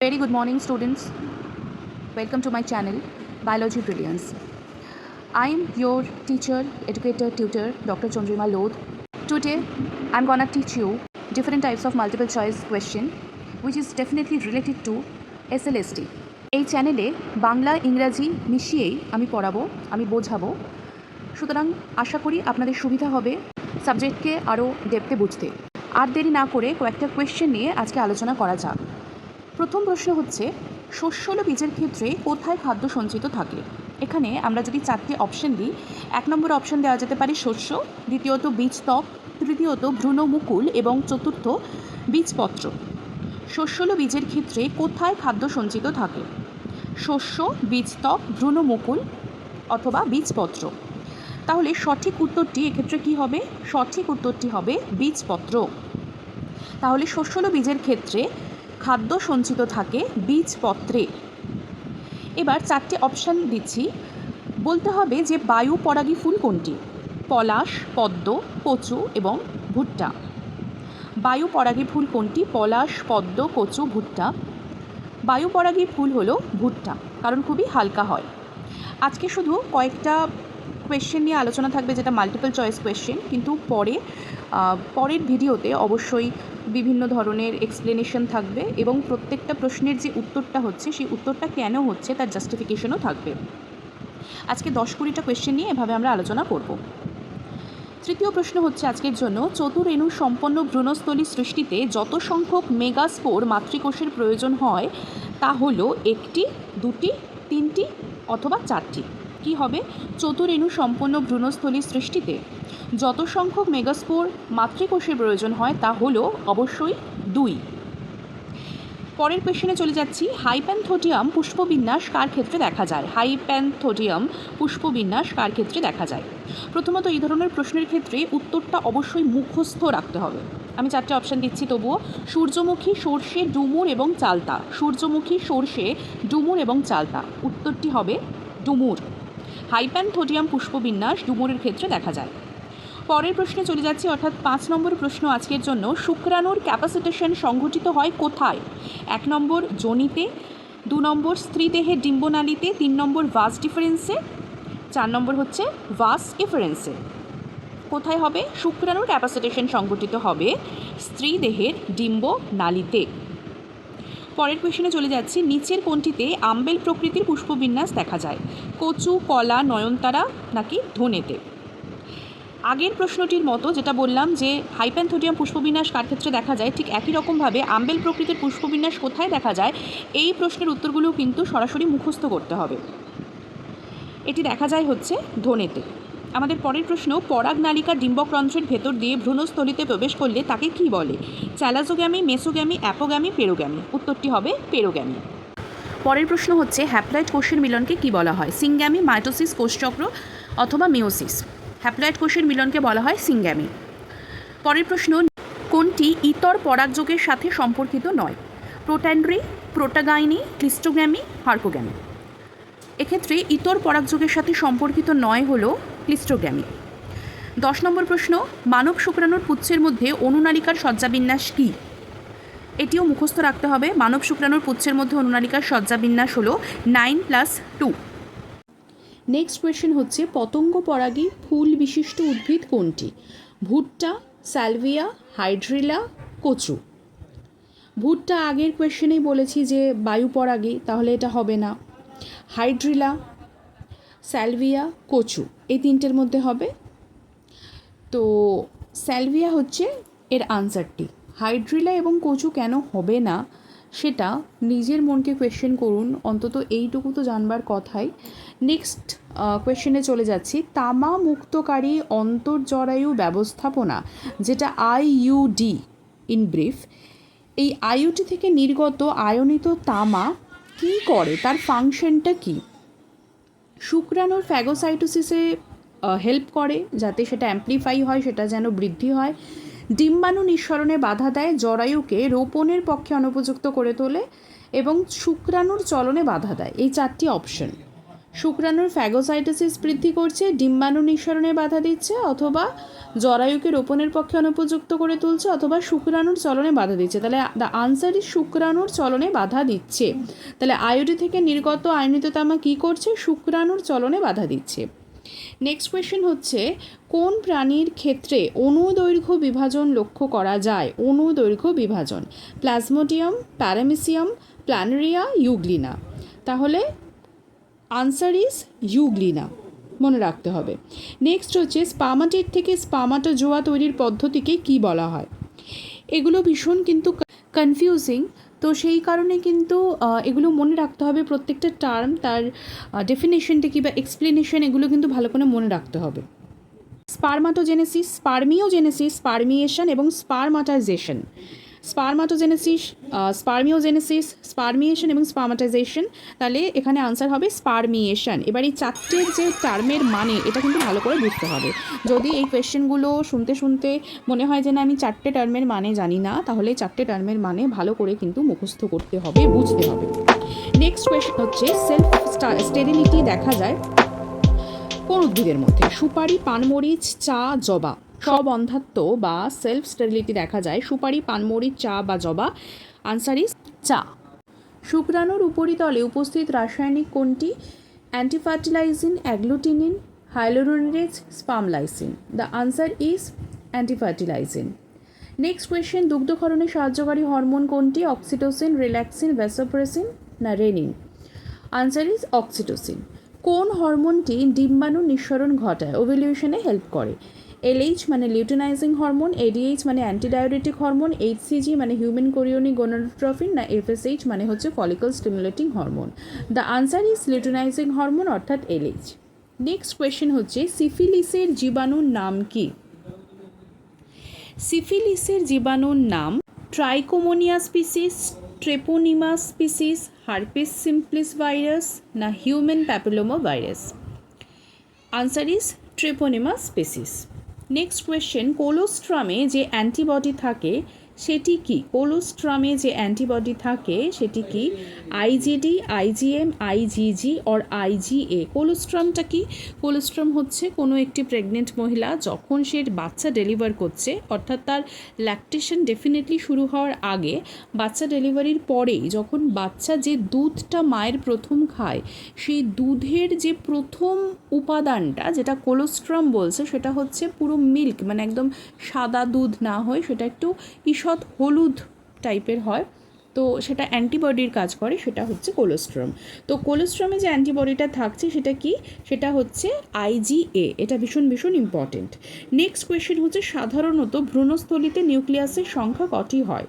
Very good morning, students. Welcome to my channel, Biology Brilliance. I am your teacher, educator, tutor, Dr. Chandrima Lodh. Today, I'm gonna teach you different types of multiple choice question, which is definitely related to SLST. এই চ্যানেলে বাংলা ইংরাজি মিশিয়েই আমি পড়াবো আমি বোঝাবো সুতরাং আশা করি আপনাদের সুবিধা হবে সাবজেক্টকে আরও ডেপতে বুঝতে আর দেরি না করে কয়েকটা কোয়েশ্চেন নিয়ে আজকে আলোচনা করা যাক প্রথম প্রশ্ন হচ্ছে, শস্যল বীজের ক্ষেত্রে কোথায় খাদ্য সঞ্চিত থাকে? এখানে আমরা যদি চারটি অপশন দিই, এক নম্বর অপশন দেওয়া যেতে পারে শস্য, দ্বিতীয়ত বীজত্বক তৃতীয়ত ভ্রূণমুকুল এবং চতুর্থ বীজপত্র। শস্যল বীজের ক্ষেত্রে কোথায় খাদ্য সঞ্চিত থাকে? শস্য বীজত্বক ভ্রূণমুকুল অথবা বীজপত্র। তাহলে সঠিক উত্তরটি এক্ষেত্রে কি হবে? সঠিক উত্তরটি হবে বীজপত্র। তাহলে শস্যল বীজের ক্ষেত্রে খাদ্য সঞ্চিত থাকে বীজপত্রে। এবার চারটে অপশান দিচ্ছি। বলতে হবে যে বায়ু পরাগী ফুল কোনটি? পলাশ, পদ্ম, কচু এবং ভুট্টা। বায়ু পরাগী ফুল কোনটি? পলাশ, পদ্ম, কচু, ভুট্টা। বায়ু পরাগী ফুল হলো ভুট্টা, কারণ খুবই হালকা হয়। আজকে শুধু কয়েকটা কোয়েশ্চেন নিয়ে আলোচনা থাকবে, যেটা মাল্টিপল চয়েস কোয়েশ্চেন কিন্তু পরে পরের ভিডিওতে অবশ্যই বিভিন্ন ধরনের এক্সপ্লেনেশন থাকবে এবং প্রত্যেকটা প্রশ্নের যে উত্তরটা হচ্ছে, সেই উত্তরটা কেন হচ্ছে, তার জাস্টিফিকেশনও থাকবে। আজকে দশ কুড়িটা কোয়েশ্চেন নিয়ে এভাবে আমরা আলোচনা করব। তৃতীয় প্রশ্ন হচ্ছে আজকের জন্য, চতুরেণু সম্পন্ন ভ্রূণস্থলী সৃষ্টিতে যত সংখ্যক মেগাস্পোর মাতৃকোষের প্রয়োজন হয়, তা হলো একটি, দুটি, তিনটি, অথবা চারটি। কি হবে? চতুরেণু সম্পন্ন ভ্রূণস্থলী সৃষ্টিতে। যত সংখ্যক মেগাস্পোর মাতৃকোষের প্রয়োজন হয়, তা হলো অবশ্যই দুই। পরের কোয়েশ্চেনে চলে যাচ্ছি। হাইপ্যান্থোডিয়াম পুষ্পবিন্যাস কার ক্ষেত্রে দেখা যায়? হাইপ্যান্থোডিয়াম পুষ্পবিন্যাস কার ক্ষেত্রে দেখা যায়? প্রথমত এই ধরনের প্রশ্নের ক্ষেত্রে উত্তরটা অবশ্যই মুখস্থ রাখতে হবে। আমি চারটে অপশান দিচ্ছি, তবুও। সূর্যমুখী সর্ষে, ডুমুর এবং চালতা। সূর্যমুখী সর্ষে, ডুমুর এবং চালতা। উত্তরটি হবে ডুমুর। হাইপ্যান্থোডিয়াম পুষ্পবিন্যাস ডুমুরের ক্ষেত্রে দেখা যায়। পরের প্রশ্নে চলে যাচ্ছি, অর্থাৎ পাঁচ নম্বর প্রশ্ন আজকের জন্য। শুক্রাণুর ক্যাপাসিটেশন সংঘটিত হয় কোথায়? এক নম্বর জনিতে, দু নম্বর স্ত্রীদেহের ডিম্বনালীতে, তিন নম্বর ভাস ডিফারেন্সে, চার নম্বর হচ্ছে ভাস ইফারেন্সে কোথায় হবে? শুক্রাণুর ক্যাপাসিটেশন সংঘটিত হবে স্ত্রী দেহের ডিম্ব নালীতে পরের কোয়েশনে চলে যাচ্ছি। নিচের কোনটিতে আম্বেল প্রকৃতির পুষ্পবিন্যাস দেখা যায়। কচু, কলা, নয়নতারা নাকি ধনেতে? আগের প্রশ্নটির মতো যেটা বললাম যে হাইপ্যান্থোডিয়াম পুষ্পবিন্যাস কার ক্ষেত্রে দেখা যায়, ঠিক একই রকমভাবে আম্বেল প্রকৃতির পুষ্পবিন্যাস কোথায় দেখা যায়, এই প্রশ্নের উত্তরগুলো কিন্তু সরাসরি মুখস্থ করতে হবে। এটি দেখা যায় হচ্ছে ধনেতে। আমাদের পরের প্রশ্ন, পরাগ নালিকা ডিম্বক্রন্থের ভেতর দিয়ে ভ্রূণস্থলিতে প্রবেশ করলে তাকে কি বলে? চ্যালাজোগ্যামি মেসোগ্যামি, অ্যাপোগ্যামি, পেরোগ্যামি। উত্তরটি হবে পেরোগ্যামি। পরের প্রশ্ন হচ্ছে, হ্যাপ্লয়েড কোষের মিলনকে কি বলা হয়? সিঙ্গ্যামি মাইটোসিস, কোষচক্র অথবা মিওসিস হ্যাপ্লয়েড কোষের মিলনকে বলা হয় সিঙ্গ্যামি পরের প্রশ্ন, কোনটি ইতর পরাগযোগের সাথে সম্পর্কিত নয়? প্রোট্যান্ড্রি, প্রোটাগাইনি ক্লিস্টোগ্যামি হার্কোগ্যামি। এক্ষেত্রে ইতর পরাগযোগের সাথে সম্পর্কিত নয় হল ক্লিস্টোগ্যামি দশ নম্বর প্রশ্ন, মানব শুক্রাণুর পুচ্ছের মধ্যে অনুনালিকার সজ্জাবিন্যাস কী? এটিও মুখস্থ রাখতে হবে, মানব শুক্রাণুর পুচ্ছের মধ্যে অনুনালিকার সজ্জাবিন্যাস হলো nine plus two. Next question হচ্ছে, পতঙ্গ পরাগী ফুল বিশিষ্ট উদ্ভিদ কোনটি? ভুট্টা স্যালভিয়া হাইড্রিলা, কচু। ভুট্টা আগের কোয়েশ্চেনেই বলেছি যে বায়ু পরাগী, তাহলে এটা হবে না। হাইড্রিলা স্যালভিয়া, কচু, এই তিনটের মধ্যে হবে। তো স্যালভিয়া হচ্ছে এর আনসারটি। হাইড্রিলা এবং কচু কেন হবে না, সেটা নিজের মনকে কোয়েশ্চেন করুন। অন্তত এইটুকু তো জানবার কথাই। নেক্সট কোয়েশ্চেনে চলে যাচ্ছি। তামা মুক্তকারী অন্তর্জরায়ু ব্যবস্থাপনা, যেটা আইইউডি ইন ব্রিফ এই আইইউটি থেকে নির্গত আয়নিত তামা কী করে? তার ফাংশনটা কী? শুক্রাণুর ফ্যাগোসাইটোসিসে হেল্প করে যাতে সেটা অ্যাম্প্লিফাই হয়, সেটা যেন বৃদ্ধি হয়। ডিম্বাণু নিঃসরণে বাধা দেয়, জরায়ুকে রোপণের পক্ষে অনুপযুক্ত করে তোলে এবং শুক্রাণুর চলনে বাধা দেয়। এই চারটি অপশন শুক্রাণুর ফ্যাগোসাইটোসিস বৃদ্ধি করছে, ডিম্বাণু নিঃসরণে বাধা দিচ্ছে অথবা জরায়ুকে রোপণের পক্ষে অনুপযুক্ত করে তুলছে অথবা শুক্রাণুর চলনে বাধা দিচ্ছে। তাহলে দ্য আনসার ইজ শুক্রাণুর চলনে বাধা দিচ্ছে। তাহলে আয়োডি থেকে নির্গত আয়নিত তামা কী করছে? শুক্রাণুর চলনে বাধা দিচ্ছে। নেক্সট কোয়েশ্চেন হচ্ছে, কোন প্রাণীর ক্ষেত্রে অনুদৈর্ঘ্য বিভাজন লক্ষ্য করা যায়? অনুদৈর্ঘ্য বিভাজন, প্লাজমোডিয়াম, প্যারামিসিয়াম, প্ল্যানেরিয়া, ইউগ্লিনা। তাহলে আনসার ইজ ইউগ্লিনা মনে রাখতে হবে। নেক্সট হচ্ছে স্পামাটেট থেকে স্পামাটোজোয়া তৈরির পদ্ধতিকে কি বলা হয়? এগুলো ভীষণ কিন্তু কনফিউজিং তো সেই কারণে কিন্তু এগুলো মনে রাখতে হবে প্রত্যেকটা টার্ম তার ডেফিনেশনটা কী বা এক্সপ্লেনেশন এগুলো কিন্তু ভালো করে মনে রাখতে হবে। স্পারমাটোজেনেসিস স্পার্মিওজেনেসিস স্পার্মিয়েশন এবং স্পারমাটাইজেশন স্পারমাটোজেনেসিস স্পার্মিওজেনেসিস স্পার্মিয়েশন এবং স্পার্মাটাইজেশন তাহলে এখানে আনসার হবে স্পার্মিয়েশন এবার এই চারটের যে টার্মের মানে এটা কিন্তু ভালো করে বুঝতে হবে। যদি এই কোয়েশ্চেনগুলো শুনতে শুনতে মনে হয় যে না, আমি চারটে টার্মের মানে জানি না, তাহলে চারটে টার্মের মানে ভালো করে কিন্তু মুখস্থ করতে হবে, বুঝতে হবে। নেক্সট কোয়েশ্চেন হচ্ছে সেলফ স্টেরিলিটি দেখা যায় কোন উদ্ভিদের মধ্যে? সুপারি, পানমরিচ, চা, জবা। সব অন্ধাত্ম বা সেলফ স্টেরিলিটি দেখা যায়। সুপারি পানমরিচ চা বা জবা। আনসার ইজ চা। শুক্রাণুর উপরিতলে উপস্থিত রাসায়নিক কোনটি? Antifertilizin agglutinin hyaluronidase spermlysin the answer is antifertilizin next question দুগ্ধক্ষরণে সাহায্যকারী হরমোন কোনটি? অক্সিটোসিন রিল্যাক্সিন ভ্যাসোপ্রেসিন না রেনিন আনসার ইজ অক্সিটোসিন কোন হরমোনটি ডিম্বাণু নিঃসরণ ঘটায়? ওভ্যালিউশনে হেল্প করে। এলএইচ মানে লিউটিনাইজিং হরমোন এডিএইচ মানে অ্যান্টিডায়োরেটিক হরমোন এইচসিজি মানে হিউম্যান কোরিওনি গোনাডোট্রফিন না এফএসএইচ মানে হচ্ছে follicle stimulating hormone the answer is luteinizing hormone অর্থাৎ এলএইচ নেক্সট কোয়েশ্চেন হচ্ছে সিফিলিসের জীবাণুর নাম কি? সিফিলিসের জীবাণুর নাম trichomonas species treponema species herpes simplex virus না human papilloma virus answer is treponema species next question কোলোস্ট্রামে যে অ্যান্টিবডি থাকে সেটি কি? কোলোস্ট্রামে যে অ্যান্টিবডি থাকে, সেটি কি? IgD IgM IgG or IgA কোলোস্ট্রামটা কি? কোলোস্ট্রাম হচ্ছে কোনো একটি প্রেগনেন্ট মহিলা যখন সে বাচ্চা ডেলিভার করছে, অর্থাৎ তার ল্যাকটেশন ডেফিনেটলি শুরু হওয়ার আগে, বাচ্চা ডেলিভারির পরেই যখন বাচ্চা যে দুধটা মায়ের প্রথম খায়, সেই দুধের যে প্রথম উপাদানটা, যেটা কোলোস্ট্রাম বলছে, সেটা হচ্ছে পুরো মিল্ক মানে একদম সাদা দুধ না হয় সেটা একটু ঈষৎ হলুদ টাইপের হয়, তো সেটা অ্যান্টিবডির কাজ করে, সেটা হচ্ছে কোলোস্ট্রাম তো কোলোস্ট্রামে যে অ্যান্টিবডিটা থাকছে সেটা কি? সেটা হচ্ছে আইজিএ এটা ভীষণ ভীষণ ইম্পর্টেন্ট নেক্সট কোয়েশ্চেন হচ্ছে, সাধারণত ভ্রূণস্থলিতে নিউক্লিয়াসের সংখ্যা কটি হয়?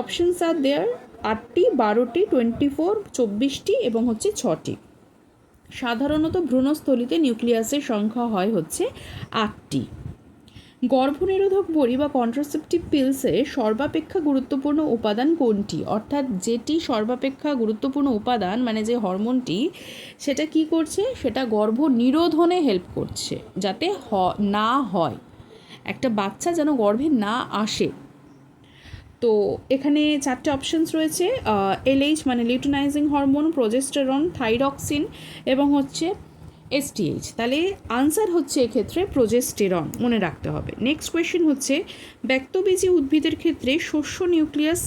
অপশনস আর দেয়ার আটটি, বারোটি টোয়েন্টি ফোর চব্বিশটি এবং হচ্ছে ছটি। সাধারণত ভ্রূণস্থলিতে নিউক্লিয়াসের সংখ্যা হয় হচ্ছে আটটি। গর্ভনিরোধক বড়ি বা কন্ট্রাসেপটিভ পিলসে সর্বাপেক্ষা গুরুত্বপূর্ণ উপাদান কোনটি? অর্থাৎ যেটি সর্বাপেক্ষা গুরুত্বপূর্ণ উপাদান মানে যে হরমোনটি, সেটা কি করছে? সেটা গর্ভ নিরোধনে হেল্প করছে, যাতে হ, না হয়। একটা বাচ্চা যেন গর্ভে না আসে। তো এখানে চারটে অপশনস রয়েছে এলএইচ মানে লিউটিনাইজিং হরমোন প্রোজেস্টেরন থাইরক্সিন এবং হচ্ছে এসটিএইচ তাহলে আনসার হচ্ছে এক্ষেত্রে প্রোজেস্টেরন মনে রাখতে হবে। নেক্সট কোয়েশ্চেন হচ্ছে, ব্যক্তবীজী উদ্ভিদের ক্ষেত্রে শস্য নিউক্লিয়াস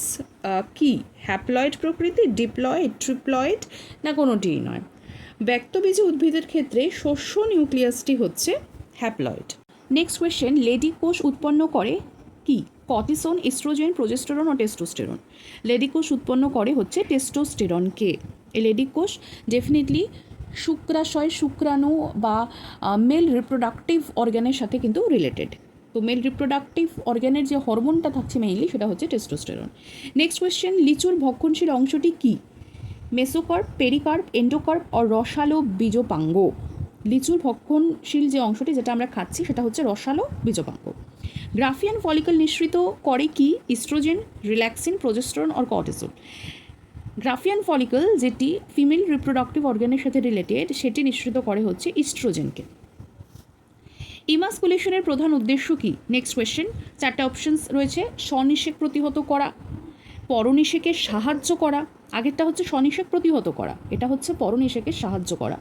কি? হ্যাপ্লয়েড প্রকৃতি ডিপ্লয়েড ট্রিপ্লয়েড না কোনোটিই নয়? ব্যক্তবীজী উদ্ভিদের ক্ষেত্রে শস্য নিউক্লিয়াসটি হচ্ছে হ্যাপ্লয়েড নেক্সট কোয়েশ্চেন লেডি কোষ উৎপন্ন করে কি? কর্টিসন এস্ট্রোজেন প্রোজেস্টেরন ও টেস্টোস্টেরন লেডি কোষ উৎপন্ন করে হচ্ছে টেস্টোস্টেরনকে এই লেডি কোষ ডেফিনেটলি শুক্রাশয়, শুক্রাণু বা মেল রিপ্রোডাক্টিভ অর্গ্যানের সাথে কিন্তু রিলেটেড তো মেল রিপ্রোডাক্টিভ অর্গ্যানের যে হরমোনটা থাকছে মেইনলি সেটা হচ্ছে টেস্টোস্টেরন নেক্সট কোয়েশ্চেন লিচুর ভক্ষণশীল অংশটি কী? মেসোকার্প পেরিকার্প এন্ডোকার্প ও রসালো বীজপাঙ্গ? লিচুর ভক্ষণশীল যে অংশটি যেটা আমরা খাচ্ছি সেটা হচ্ছে রসালো বীজপাঙ্গ। গ্রাফিয়ান ফলিকল নিঃসৃত করে কি? Estrogen relaxin progesterone or cortisol Graafian follicle, যেটি ফিমেল রিপ্রোডাক্টিভ অর্গানের সাথে রিলেটেড সেটি নিশ্চিত করে হচ্ছে ইস্ট্রোজেনকে ইমাসকুলেশনের প্রধান উদ্দেশ্য কি? নেক্সট কোয়েশ্চেন চারটে অপশনস রয়েছে। স্বনিষেক প্রতিহত করা পরনিষেকে সাহায্য করা। আগেরটা হচ্ছে স্বনিষেক প্রতিহত করা। এটা হচ্ছে পরনিষেকের সাহায্য করা।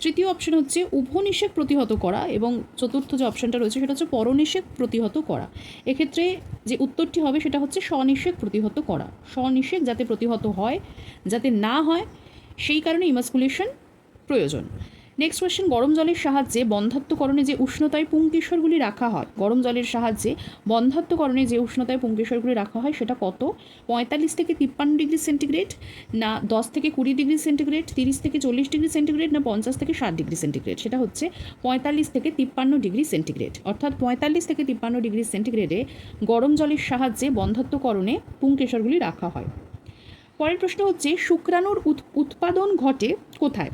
তৃতীয় অপশন হচ্ছে উভনিষেক প্রতিহত করা এবং চতুর্থ যে অপশনটা রয়েছে সেটা হচ্ছে পরনিষেক প্রতিহত করা। এক্ষেত্রে যে উত্তরটি হবে সেটা হচ্ছে স্বনিষেক প্রতিহত করা। স্বনিষেক যাতে প্রতিহত হয়, যাতে না হয়, সেই কারণে ইমাসকুলেশন প্রয়োজন। নেক্সট কোয়েশ্চেন গরম জলের সাহায্যে বন্ধাত্মকরণে যে উষ্ণতায় পুংকেশরগুলি রাখা হয়, গরম জলের সাহায্যে বন্ধাত্মকরণে যে উষ্ণতায় পুংকেশরগুলি রাখা হয় সেটা কত? পঁয়তাল্লিশ থেকে তিপ্পান্ন ডিগ্রি সেন্টিগ্রেড, না দশ থেকে কুড়ি ডিগ্রি সেন্টিগ্রেড, তিরিশ থেকে চল্লিশ ডিগ্রি সেন্টিগ্রেড, না পঞ্চাশ থেকে ষাট ডিগ্রি সেন্টিগ্রেড? সেটা হচ্ছে পঁয়তাল্লিশ থেকে তিপ্পান্ন ডিগ্রি সেন্টিগ্রেড। অর্থাৎ পঁয়তাল্লিশ থেকে তিপ্পান্ন ডিগ্রি সেন্টিগ্রেডে গরম জলের সাহায্যে বন্ধাত্মকরণে পুংকেশরগুলি রাখা হয়। পরের প্রশ্ন হচ্ছে, শুক্রাণুর উৎ- উৎপাদন ঘটে কোথায়?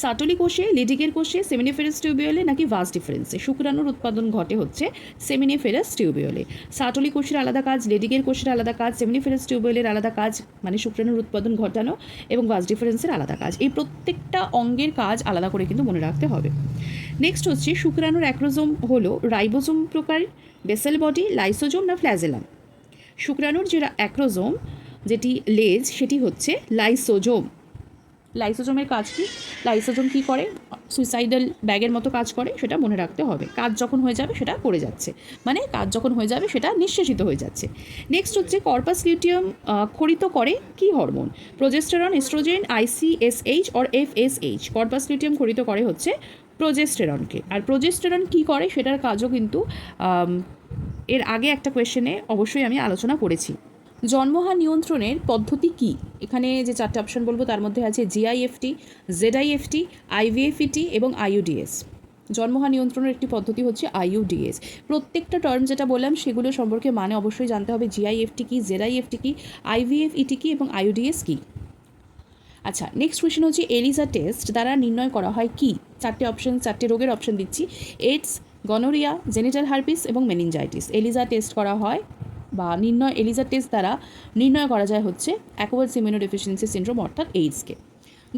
সাটলি কোষে লিডিকের কোষে, সেমিনিফেরাস টিউবিওলে নাকি ভাস ডিফারেন্সে? শুক্রাণুর উৎপাদন ঘটে হচ্ছে সেমিনিফেরাস টিউবিওলে। সাটলি কোষের আলাদা কাজ লেডিকের কোষের আলাদা কাজ, সেমিনিফেরাস টিউবিওলের আলাদা কাজ মানে শুক্রাণুর উৎপাদন ঘটানো এবং ভাস ডিফারেন্সের আলাদা কাজ। এই প্রত্যেকটা অঙ্গের কাজ আলাদা করে কিন্তু মনে রাখতে হবে। নেক্সট হচ্ছে, শুক্রাণুর অ্যাক্রোজোম হলো রাইবোজোম প্রকার, বেসেল বডি, লাইসোজোম না ফ্ল্যাজেলাম? শুক্রাণুর যে অ্যাক্রোজোম, যেটি লেজ, সেটি হচ্ছে লাইসোজোম। লাইসোজোমের কাজ কি? লাইসোজোম কী করে? সুইসাইডাল ব্যাগের মতো কাজ করে, সেটা মনে রাখতে হবে। কাজ যখন হয়ে যাবে, সেটা করে যাচ্ছে। মানে কাজ যখন হয়ে যাবে, সেটা নিঃশেষিত হয়ে যাচ্ছে। নেক্সট হচ্ছে কর্পাস লিউটিয়াম খরিত করে কি hormone progesterone estrogen ICSH or FSH corpus luteum খরিত করে হচ্ছে প্রোজেস্টেরনকে আর প্রোজেস্টেরন কী করে? সেটার কাজও কিন্তু এর আগে একটা কোয়েশ্চেনে অবশ্যই আমি আলোচনা করেছি। জন্মহার নিয়ন্ত্রণের পদ্ধতি কি? এখানে যে চারটে অপশন বলব, তার মধ্যে আছে জিআইএফটি জেডআইএফটি আইভিএফইটি এবং আইইউডিএস জন্মহার নিয়ন্ত্রণের একটি পদ্ধতি হচ্ছে আইইউডিএস প্রত্যেকটা টার্ম যেটা বললাম, সেগুলো সম্পর্কে মানে অবশ্যই জানতে হবে জিআইএফটি কি জেডআইএফটি কি আইভিএফইটি কি এবং আইইউডিএস কি। আচ্ছা নেক্সট কোয়েশ্চেন হচ্ছে এলিজা টেস্ট দ্বারা নির্ণয় করা হয় কি? চারটে অপশন চারটে রোগের অপশন দিচ্ছি। এইডস গনোরিয়া জেনিটাল হার্পিস এবং মেনিনজাইটিস এলিজা টেস্ট করা হয় বা নির্ণয় এলিজা টেস্ট দ্বারা নির্ণয় করা যায় হচ্ছে অ্যাকোয়ার্স ইমিউনোডেফিসিয়েন্সি সিন্ড্রোম অর্থাৎ এইডসকে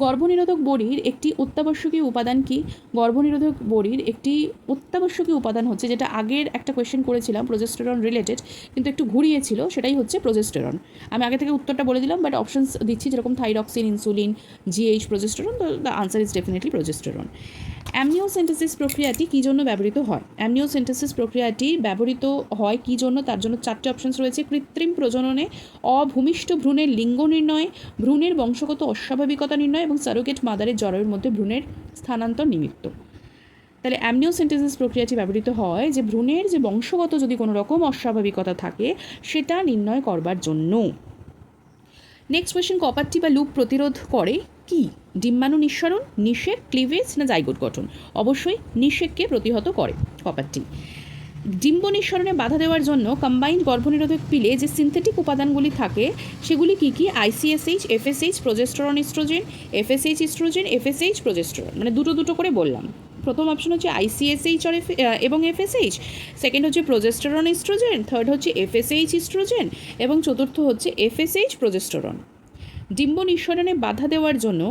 গর্ভনিরোধক বড়ির একটি অত্যাবশ্যকীয় উপাদান কি? গর্ভনিরোধক বড়ির একটি অত্যাবশ্যকীয় উপাদান হচ্ছে যেটা আগের একটা কোয়েশ্চেন করেছিলাম প্রোজেস্টেরন রিলেটেড কিন্তু একটু ঘুরিয়েছিল, সেটাই হচ্ছে প্রোজেস্টেরন আমি আগে থেকে উত্তরটা বলে দিলাম বাট অপশনস দিচ্ছি, যেরকম থাইরক্সিন ইনসুলিন জিএইচ প্রোজেস্টেরন তো the answer is definitely progesterone amniocentesis প্রক্রিয়াটি কী জন্য ব্যবহৃত হয়? অ্যামনিওসেন্টেসিস প্রক্রিয়াটি ব্যবহৃত হয় কী জন্য? তার জন্য চারটে অপশনস রয়েছে। কৃত্রিম প্রজননে অভূমিষ্ঠ ভ্রূণের লিঙ্গ নির্ণয়, ভ্রূণের বংশগত অস্বাভাবিকতা নির্ণয় এবং সারোগেট মাদারের জরায়ুর মধ্যে ভ্রূণের স্থানান্তর নিমিত্ত। তাহলে অ্যামনিওসেন্টেসিস প্রক্রিয়াটি ব্যবহৃত হয় যে ভ্রূণের যে বংশগত যদি কোনো রকম অস্বাভাবিকতা থাকে, সেটা নির্ণয় করবার জন্য। নেক্সট কোয়েশ্চেন কপারটি বা লুপ প্রতিরোধ করে কি? ডিম্বাণু নিঃসরণ, নিষেক, ক্লিভেজ না জাইগোট গঠন? অবশ্যই নিষেককে প্রতিহত করে কপারটি ডিম্ব নিঃসরণে বাধা দেওয়ার জন্য কম্বাইন্ড গর্ভনিরোধক পিলে যে সিনথেটিক উপাদানগুলি থাকে, সেগুলি কি কি? ICSH FSH progesterone estrogen FSH estrogen FSH progesterone মানে দুটো দুটো করে বললাম। প্রথম অপশন হচ্ছে আইসিএসএইচ আর এফ এবং এফএসএইচ সেকেন্ড হচ্ছে প্রোজেস্টেরন ইস্ট্রোজেন থার্ড হচ্ছে এফএসএইচ ইস্ট্রোজেন এবং চতুর্থ হচ্ছে এফএসএইচ প্রোজেস্টেরন ডিম্ব নিঃসরণে বাধা দেওয়ার জন্য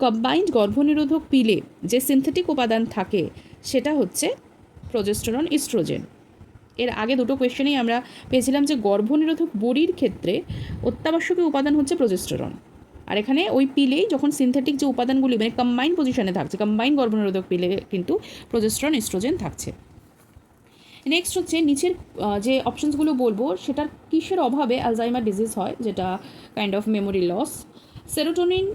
কম্বাইন্ড গর্ভনিরোধক পিলে যে সিনথেটিক উপাদান থাকে, সেটা হচ্ছে প্রোজেস্টেরন ইস্ট্রোজেন এর আগে দুটো কোয়েশ্চেনেই আমরা পেয়েছিলাম যে গর্ভনিরোধক বড়ির ক্ষেত্রে অত্যাবশ্যকীয় উপাদান হচ্ছে প্রোজেস্টেরন আর এখানে ওই পিলেই যখন সিনথেটিক যে উপাদানগুলি মানে কম্বাইন পজিশনে থাকছে কম্বাইন গর্ভনিরোধক পিলে কিন্তু প্রোজেস্টেরন ইস্ট্রোজেন থাকছে। নেক্সট হচ্ছে নিচের যে অপশনসগুলো বলব, সেটার কিসের অভাবে অ্যালজাইমার ডিজিজ হয়, যেটা kind of memory loss serotonin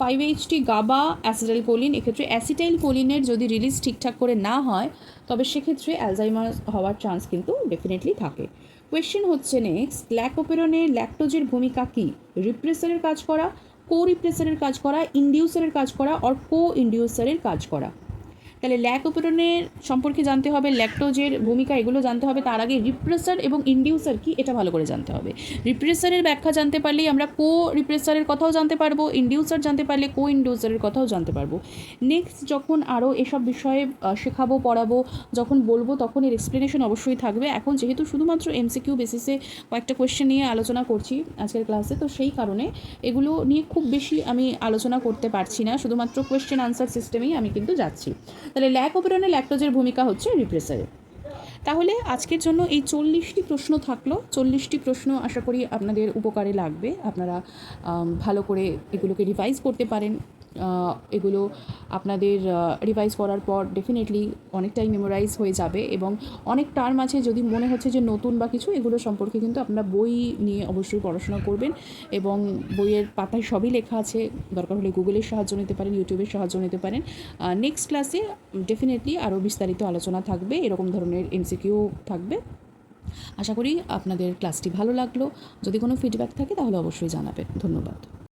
five H HT GABA acetylcholine এক্ষেত্রে অ্যাসিটাইল কোলিনের যদি রিলিজ ঠিকঠাক করে না হয়, তবে সেক্ষেত্রে অ্যালজাইমার হওয়ার চান্স কিন্তু ডেফিনেটলি থাকে। কোয়েশ্চেন হচ্ছে নেক্সট ল্যাকোপেরনে ল্যাকটোজের ভূমিকা কী? রিপ্রেসারের কাজ করা কো রিপ্রেসারের কাজ করা ইন্ডিউসারের কাজ করা অর কো ইন্ডিউসারের কাজ করা? তাহলে ল্যাকোপেরনের সম্পর্কে জানতে হবে, ল্যাকটোজের ভূমিকা এগুলো জানতে হবে, তার আগে রিপ্রেসার এবং ইন্ডিউসার কি এটা ভালো করে জানতে হবে। রিপ্রেসারের ব্যাখ্যা জানতে পারলেই আমরা কো রিপ্রেসারের কথাও জানতে পারব, ইন্ডিউসার জানতে পারলে কো ইন্ডিউসারের কথাও জানতে পারব। নেক্সট যখন আরও এসব বিষয়ে শেখাবো, পড়াবো, যখন বলব তখন এর এক্সপ্লেনেশন অবশ্যই থাকবে। এখন যেহেতু শুধুমাত্র এমসিকিউ বেসিসে কয়েকটা কোয়েশ্চেন নিয়ে আলোচনা করছি আজকের ক্লাসে তো সেই কারণে এগুলো নিয়ে খুব বেশি আমি আলোচনা করতে পারছি না, শুধুমাত্র কোয়েশ্চেন আনসার সিস্টেমেই আমি কিন্তু যাচ্ছি। তাহলে ল্যাক ওপেরনে ল্যাকটোজের ভূমিকা হচ্ছে রিপ্রেসারে। তাহলে আজকের জন্য এই চল্লিশটি প্রশ্ন থাকল। চল্লিশটি প্রশ্ন আশা করি আপনাদের উপকারে লাগবে। আপনারা ভালো করে এগুলোকে রিভাইজ করতে পারেন। এগুলো আপনাদের রিভাইজ করার পর ডেফিনেটলি অনেকটাই মেমোরাইজ হয়ে যাবে এবং অনেক টার্ম আছে যদি মনে হচ্ছে যে নতুন বা কিছু, এগুলো সম্পর্কে কিন্তু আপনারা বই নিয়ে অবশ্যই পড়াশোনা করবেন এবং বইয়ের পাতায় সবই লেখা আছে। দরকার হলে গুগলের সাহায্য নিতে পারেন ইউটিউবের সাহায্য নিতে পারেন। নেক্সট ক্লাসে ডেফিনেটলি আরও বিস্তারিত আলোচনা থাকবে, এরকম ধরনের এমসিকিউ থাকবে। আশা করি আপনাদের ক্লাসটি ভালো লাগল। যদি কোনো ফিডব্যাক থাকে তাহলে অবশ্যই জানাবেন। ধন্যবাদ।